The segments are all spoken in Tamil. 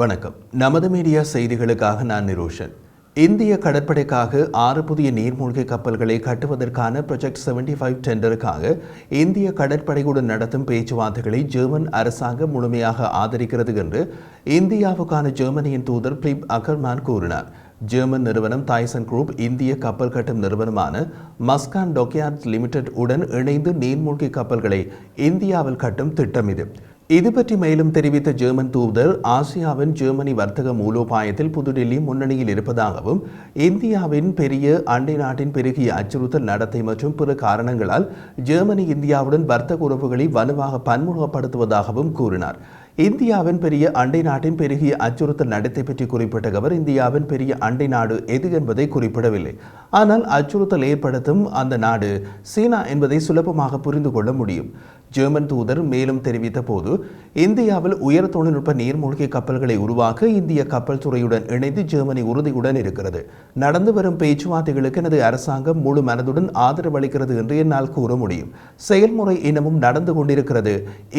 வணக்கம். நமது மீடியா செய்திகளுக்காக நான் நிரோஷன். இந்திய கடற்படைக்காக ஆறு புதிய நீர்மூழ்கி கப்பல்களை கட்டுவதற்கான ப்ரொஜெக்ட் 75 ஃபைவ் டெண்டருக்காக இந்திய கடற்படையுடன் நடத்தும் பேச்சுவார்த்தைகளை ஜெர்மன் அரசாங்கம் முழுமையாக ஆதரிக்கிறது என்று இந்தியாவுக்கான ஜெர்மனியின் தூதர் பிலிப் அகர்மான் கூறினார். ஜெர்மன் நிறுவனம் டைசன் குரூப் இந்திய கப்பல் கட்டும் நிறுவனமான மஸ்கான் டொக்கியார்ட் லிமிடெட் உடன் இணைந்து நீர்மூழ்கி கப்பல்களை இந்தியாவில் கட்டும் திட்டம் இது. இது பற்றி மேலும் தெரிவித்த ஜெர்மன் தூதர் ஆசியாவின் ஜெர்மனி வர்த்தக மூலோபாயத்தில் புதுடில்லி முன்னணியில் இருப்பதாகவும் இந்தியாவின் பெரிய அண்டை நாட்டின் பெருகிய அச்சுறுத்தல் நடத்தை மற்றும் பிற காரணங்களால் ஜெர்மனி இந்தியாவுடன் வர்த்தக உறவுகளை வலுவாக பன்முகப்படுத்துவதாகவும் கூறினார். இந்தியாவின் பெரிய அண்டை நாட்டின் பெருகிய அச்சுறுத்தல் நடத்தை பற்றி குறிப்பிட்ட அவர் இந்தியாவின் பெரிய அண்டை நாடு எது என்பதை குறிப்பிடவில்லை. ஆனால் அச்சுறுத்தல் ஏற்படுத்தும் அந்த நாடு சீனா என்பதை சுலபமாக புரிந்து கொள்ள முடியும். ஜெர்மன் தூதர் மேலும் தெரிவித்த போது இந்தியாவில் உயர் தொழில்நுட்ப நீர்மூழ்கி கப்பல்களை உருவாக்க இந்திய கப்பல் துறையுடன் இணைந்து ஜெர்மனி உறுதியுடன் இருக்கிறது. நடந்து வரும் பேச்சுவார்த்தைகளுக்கு எனது அரசாங்கம் முழு மனதுடன் ஆதரவு அளிக்கிறது என்று என்னால் கூற முடியும். செயல்முறை இன்னமும் நடந்து கொண்டிருக்கிறது.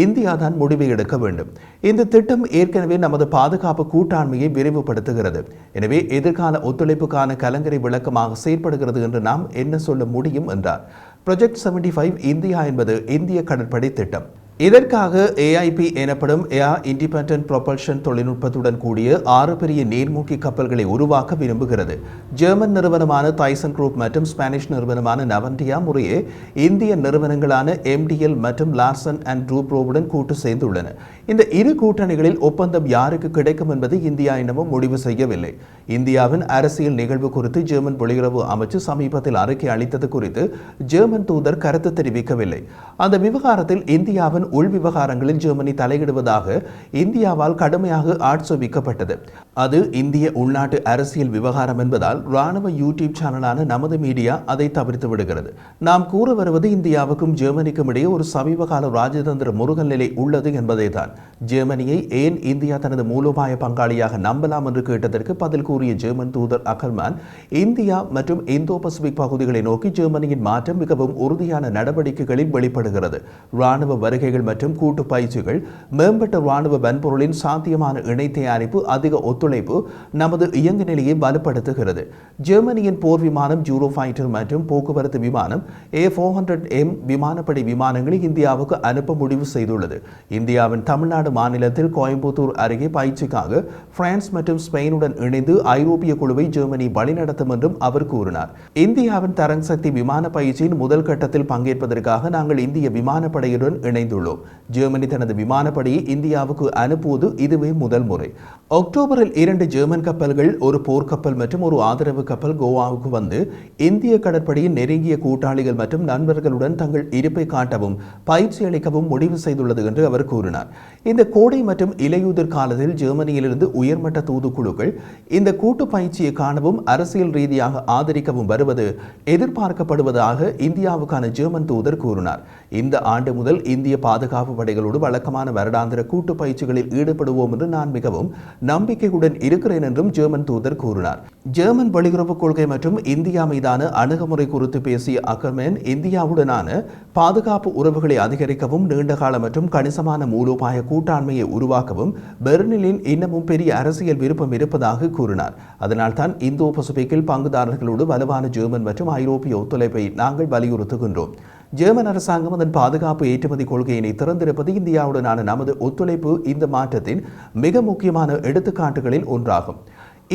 இந்தியா தான் முடிவை எடுக்க வேண்டும். இந்த திட்டம் ஏற்கனவே நமது பாதுகாப்பு கூட்டாண்மையை விரிவுபடுத்துகிறது. எனவே எதிர்கால ஒத்துழைப்புக்கான கலங்கரை விளக்கமாக செயற்படுகிறது என்று நாம் என்ன சொல்ல முடியும் என்றார். ப்ரொஜெக்ட் 75 ஃபைவ் இந்தியா என்பது இந்திய கடற்படை திட்டம். இதற்காக ஏஐபி எனப்படும் ஏர் இண்டிபெண்டன்ட் ப்ரொபல்ஷன் தொழில்நுட்பத்துடன் கூடிய ஆறு பெரிய நீர்மூழ்கி கப்பல்களை உருவாக்க விரும்புகிறது. ஜெர்மன் நிறுவனமான தைசன் குரூப் மற்றும் ஸ்பானிஷ் நிறுவனமான நவன்டியா முறையே இந்திய நிறுவனங்களான எம்டிஎல் மற்றும் லார்சன் அண்ட் ரூப்ரோவுடன் கூட்டு சேர்ந்துள்ளன. இந்த இரு கூட்டணிகளில் ஒப்பந்தம் யாருக்கு கிடைக்கும் என்பது இந்தியா இன்னமும் முடிவு செய்யவில்லை. இந்தியாவின் அரசியல் நிகழ்வு குறித்து ஜெர்மன் வெளியுறவு அமைச்சு சமீபத்தில் அறிக்கை அளித்தது குறித்து ஜெர்மன் தூதர் கருத்து தெரிவிக்கவில்லை. அந்த விவகாரத்தில் இந்தியாவின் உள் விவகாரங்களில் ஜெர்மனி தலையிடுவதாக இந்தியாவால் கடுமையாக ஆட்சேபிக்கப்பட்டது. அது இந்திய உள்நாட்டு அரசியல் விவகாரம் என்பதால் ராணுவ யூடியூப் சேனலான நமது மீடியா அதை தவிர்த்து விடுகிறது. நாம் கூற வருவது இந்தியாவுக்கும் ஜெர்மனிக்கும் இடையே ஒரு சமீபகால ராஜதந்திர முருகல் நிலை உள்ளது என்பதை தான் ஜெர்மனியை ஏன் இந்தியா தனது மூலோபாய பங்காளியாக நம்பலாம் என்று கேட்டதற்கு பதில் கூறிய ஜெர்மன் தூதர் அகர்மான் இந்தியா மற்றும் இந்தோ பசிபிக் பகுதிகளை நோக்கி ஜெர்மனியின் மாற்றம் மிகவும் உறுதியான நடவடிக்கைகளில் வெளிப்படுகிறது. ராணுவ பயிற்சிகள் மற்றும் கூட்டு பயிற்சிகள் மேம்பட்ட ராணுவ வன்பொருளின் சாத்தியமான இணை தயாரிப்பு அதிக ஒத்துழைப்பு நமது இயங்கு நிலையை வலுப்படுத்துகிறது. ஜெர்மனியின் போர் விமானம் ஜூரோ ஃபைட்டர் மற்றும் போக்குவரத்து விமானம் ஏ ஃபோர் ஹண்ட்ரட் எம் விமானப்படை விமானங்களை இந்தியாவுக்கு அனுப்ப முடிவு செய்துள்ளது. இந்தியாவின் தமிழ்நாடு மாநிலத்தில் கோயம்புத்தூர் அருகே பயிற்சிக்காக பிரான்ஸ் மற்றும் ஸ்பெயினுடன் இணைந்து ஐரோப்பிய குழுவை ஜெர்மனி வழிநடத்தும் என்றும் அவர் கூறினார். இந்தியாவின் தரங் சக்தி விமான பயிற்சியின் முதல் கட்டத்தில் பங்கேற்பதற்காக நாங்கள் இந்திய விமானப்படையுடன் இணைந்துள்ளோம். அறிவித்துள்ளோம் ஜெர்மனி தனது விமானப்படையை இந்தியாவுக்கு அனுப்புவது இதுவே முதல் முறை. அக்டோபரில் இரண்டு ஜெர்மன் கப்பல்கள் ஒரு போர்க்கப்பல் மற்றும் ஒரு ஆதரவு கப்பல் கோவாவுக்கு வந்து இந்திய கடற்படையின் நெருங்கிய கூட்டாளிகள் மற்றும் நண்பர்களுடன் தங்கள் இருப்பை காட்டவும் பயிற்சி அளிக்கவும் முடிவு செய்துள்ளது என்று அவர் கூறினார். இந்த கோடை மற்றும் இலையுதிர் காலத்தில் ஜெர்மனியிலிருந்து உயர்மட்ட தூதுக்குழுக்கள் இந்த கூட்டு பயிற்சியை காணவும் அரசியல் ரீதியாக ஆதரிக்கவும் வருவது எதிர்பார்க்கப்படுவதாக இந்தியாவுக்கான ஜெர்மன் தூதர் கூறினார். இந்த ஆண்டு முதல் இந்திய பாதுகாப்பு படைகளோடு வழக்கமான வருடாந்திர கூட்டு பயிற்சிகளில் ஈடுபடுவோம் என்று நான் மிகவும் நம்பிக்கையுடன் இருக்கிறேன் என்றும் ஜெர்மன் தூதர் கூறினார். ஜெர்மன் வெளியுறவு கொள்கை மற்றும் இந்தியா மீதான அணுகுமுறை குறித்து பேசிய அகர்மேன் இந்தியாவுடனான பாதுகாப்பு உறவுகளை அதிகரிக்கவும் நீண்டகால மற்றும் கணிசமான மூலோபாய கூட்டாண்மையை உருவாக்கவும் பெர்னிலின் இன்னமும் பெரிய அரசியல் விருப்பம் இருப்பதாக கூறினார். அதனால்தான் இந்தோ பசிபிக்கில் பங்குதாரர்களோடு வலுவான ஜெர்மன் மற்றும் ஐரோப்பிய ஒத்துழைப்பை நாங்கள் வலியுறுத்துகின்றோம். ஜெர்மன் அரசாங்கம் அதன் பாதுகாப்பு ஏற்றுமதி கொள்கையினை திறந்திருப்பது இந்தியாவுடனான நமது ஒத்துழைப்பு. இந்த மாற்றத்தின் மிக முக்கியமான எடுத்துக்காட்டுகளில் ஒன்றாகும்.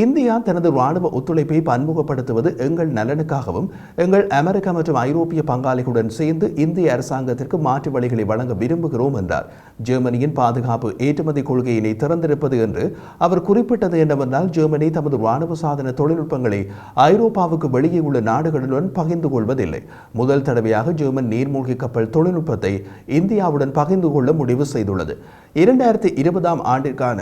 இந்தியா தனது ராணுவ ஒத்துழைப்பை பன்முகப்படுத்துவது எங்கள் நலனுக்காகவும் எங்கள் அமெரிக்கா மற்றும் ஐரோப்பிய பங்காளிகளுடன் சேர்ந்து இந்திய அரசாங்கத்திற்கு மாற்று வழிகளை வழங்க விரும்புகிறோம் என்றார். ஜெர்மனியின் பாதுகாப்பு ஏற்றுமதி கொள்கையினை திறந்திருப்பது என்று அவர் குறிப்பிட்டது என்னவென்றால் ஜெர்மனி தமது ராணுவ சாதன தொழில்நுட்பங்களை ஐரோப்பாவுக்கு வெளியே உள்ள நாடுகளுடன் பகிர்ந்து கொள்வதில்லை. முதல் தடவையாக ஜெர்மன் நீர்மூழ்கி கப்பல் தொழில்நுட்பத்தை இந்தியாவுடன் பகிர்ந்து கொள்ள முடிவு செய்துள்ளது. இரண்டாயிரத்தி இருபதாம் ஆண்டிற்கான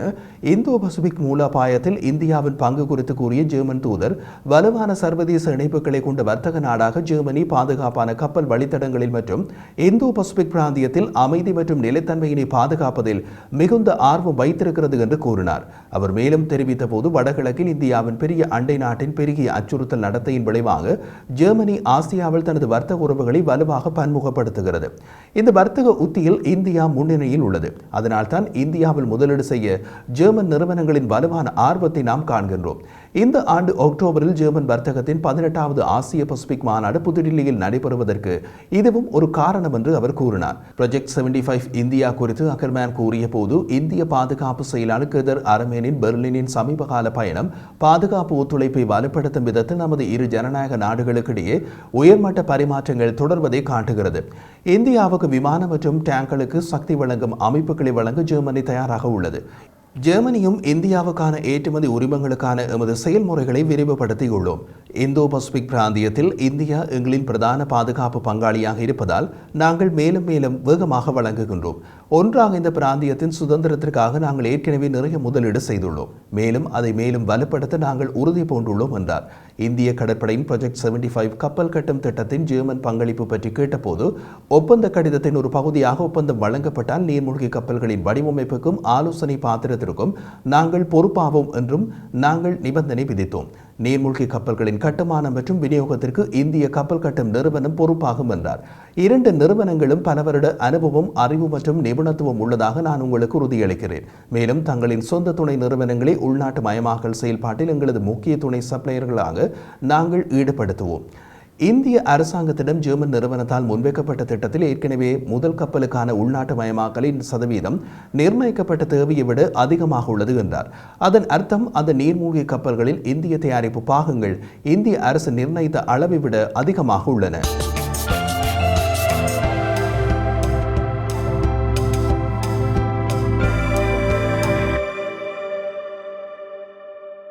இந்தோ பசிபிக் மூலோபாயத்தில் இந்தியாவின் பங்கு குறித்து கூறிய ஜெர்மன் தூதர் வலுவான சர்வதேச இணைப்புகளை கொண்ட வர்த்தக நாடாக ஜெர்மனி பாதுகாப்பான கப்பல் வழித்தடங்களில் மற்றும் இந்தோ பசிபிக் பிராந்தியத்தில் அமைதி மற்றும் நிலைத்தன்மையினை பாதுகாப்பதில் மிகுந்த ஆர்வம் வைத்திருக்கிறது என்று கூறினார். அவர் மேலும் தெரிவித்த போது வடகிழக்கில் இந்தியாவின் பெரிய அண்டை நாட்டின் பெருகிய அச்சுறுத்தல் நடத்தையின் விளைவாக ஜெர்மனி ஆசியாவில் தனது வர்த்தக உறவுகளை வலுவாக பன்முகப்படுத்துகிறது. இந்த வர்த்தக உத்தியில் இந்தியா முன்னணியில் உள்ளது. அதனால்தான் இந்தியாவில் முதலீடு செய்ய ஜெர்மன் நிறுவனங்களின் வலுவான ஆர்வத்தை நாம் காண்கின்றோம் இந்த ஆண்டு அக்டோபரில் ஜெர்மன் வர்த்தகத்தின் பதினெட்டாவது ஆசிய பசிபிக் மாநாடு புதுடில்லியில் நடைபெறுவதற்கு இதுவும் ஒரு காரணம் என்று அவர் கூறினார். ப்ரொஜெக்ட் செவன்டி ஃபைவ் இந்தியா குறித்து அகர்மேன் கூறிய போது இந்திய பாதுகாப்பு செயலாளர் கிதர் அரமேனின் பெர்லினின் சமீபகால பயணம் பாதுகாப்பு ஒத்துழைப்பை வலுப்படுத்தும் விதத்தில் நமது இரு ஜனநாயக நாடுகளுக்கிடையே உயர்மட்ட பரிமாற்றங்கள் தொடர்வதை காட்டுகிறது. இந்தியாவுக்கு விமானம் மற்றும் டேங்களுக்கு சக்தி வழங்கும் அமைப்புகளை வழங்க ஜெர்மனி தயாராக உள்ளது. ஜெர்மனியும் இந்தியாவுக்கான ஏற்றுமதி உரிமங்களுக்கான எமது செயல்முறைகளை விரிவுபடுத்தியுள்ளோம். இந்தோ பசிபிக் பிராந்தியத்தில் இந்தியா எங்களின் பிரதான பாதுகாப்பு பங்காளியாக இருப்பதால் நாங்கள் மேலும் மேலும் வேகமாக வழங்குகின்றோம். ஒன்றாக இந்த பிராந்தியத்தின் சுதந்திரத்திற்காக நாங்கள் ஏற்கனவே நிறைய முதலீடு செய்துள்ளோம். மேலும் அதை மேலும் வலுப்படுத்த நாங்கள் உறுதி பூண்டுள்ளோம் என்றார். இந்திய கடற்படையின் ப்ரொஜெக்ட் செவன்டி ஃபைவ் கப்பல் கட்டும் திட்டத்தின் ஜெர்மன் பங்களிப்பு பற்றி கேட்டபோது ஒப்பந்த கடிதத்தின் ஒரு பகுதியாக ஒப்பந்தம் வழங்கப்பட்டால் நீர்மூழ்கி கப்பல்களின் வடிவமைப்புக்கும் ஆலோசனை பாத்திரத்திற்கும் நாங்கள் பொறுப்பாவோம் என்றும் நாங்கள் நிபந்தனை விதித்தோம். நீர்மூழ்கி கப்பல்களின் கட்டுமானம் மற்றும் விநியோகத்திற்கு இந்திய கப்பல் கட்டும் நிறுவனம் பொறுப்பாகும் என்றார். இரண்டு நிறுவனங்களும் பல வருட அனுபவம் அறிவு மற்றும் நிபுணத்துவம் உள்ளதாக நான் உங்களுக்கு உறுதியளிக்கிறேன். மேலும் தங்களின் சொந்த துணை நிறுவனங்களை உள்நாட்டு மயமாக்கல் செயல்பாட்டில் எங்களது முக்கிய துணை சப்ளையர்களாக நாங்கள் ஈடுபடுத்துவோம். இந்திய அரசாங்கத்திடம் ஜெர்மன் நிறுவனத்தால் முன்வைக்கப்பட்ட திட்டத்தில் ஏற்கனவே முதல் கப்பலுக்கான உள்நாட்டு மயமாக்கலின் சதவீதம் நிர்ணயிக்கப்பட்ட தேவையை விட அதிகமாக உள்ளது என்றார். அதன் அர்த்தம் அந்த நீர்மூழ்கி கப்பல்களில் இந்திய தயாரிப்பு பாகங்கள் இந்திய அரசு நிர்ணயித்த அளவை விட அதிகமாக உள்ளன.